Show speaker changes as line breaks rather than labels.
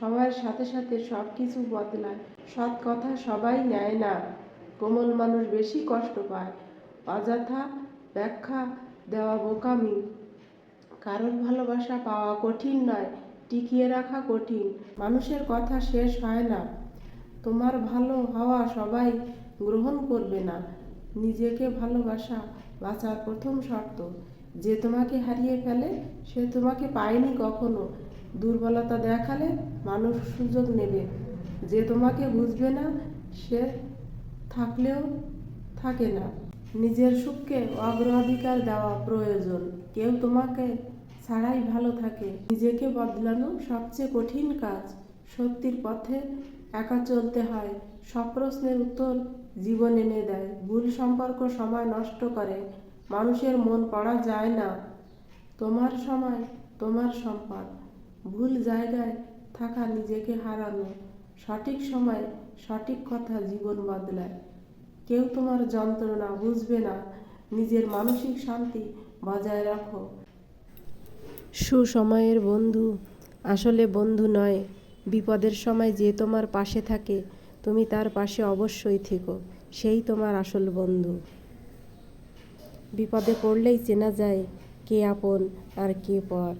সময়ের সাথে সাথে সব কিছু বদলায়। সৎ কথা সবাই নেয় না। কোমল মানুষ বেশি কষ্ট পায়। অযথা ব্যাখ্যা দেওয়া বোকামি। কারোর ভালোবাসা পাওয়া কঠিন নয়, টিকিয়ে রাখা কঠিন। মানুষের কথা শেষ হয় না। তোমার ভালো হওয়া সবাই গ্রহণ করবে না। নিজেকে ভালোবাসা বাঁচার প্রথম শর্ত। যে তোমাকে হারিয়ে ফেলে, সে তোমাকে পায়নি কখনো। দুর্বলতা দেখালে মানুষ সুযোগ নেবে। যে তোমাকে বুঝবে না, সে থাকলেও থাকে না। নিজের সুখকে অগ্রাধিকার দেওয়া প্রয়োজন। কেউ তোমাকে ছাড়াই ভালো থাকে। নিজেকে বদলানো সবচেয়ে কঠিন কাজ। সত্যির পথে একা চলতে হয়। সব প্রশ্নের উত্তর জীবন এনে দেয়। ভুল সম্পর্ক সময় নষ্ট করে। মানুষের মন পড়া যায় না। তোমার সময়, তোমার সম্পদ। ভুল জায়গায় থাকা নিজেকে হারানো। সঠিক সময়, সঠিক কথা জীবন বদলায়। কেউ তোমার যন্ত্রণা বুঝবে না। নিজের মানসিক শান্তি বজায় রাখো। সুসময়ের বন্ধু আসলে বন্ধু নয়। বিপদের সময় যে তোমার পাশে থাকে, তুমি তার পাশে অবশ্যই থেকো। সেই তোমার আসল বন্ধু। বিপদে পড়লেই চেনা যায় কে আপন আর কে পর।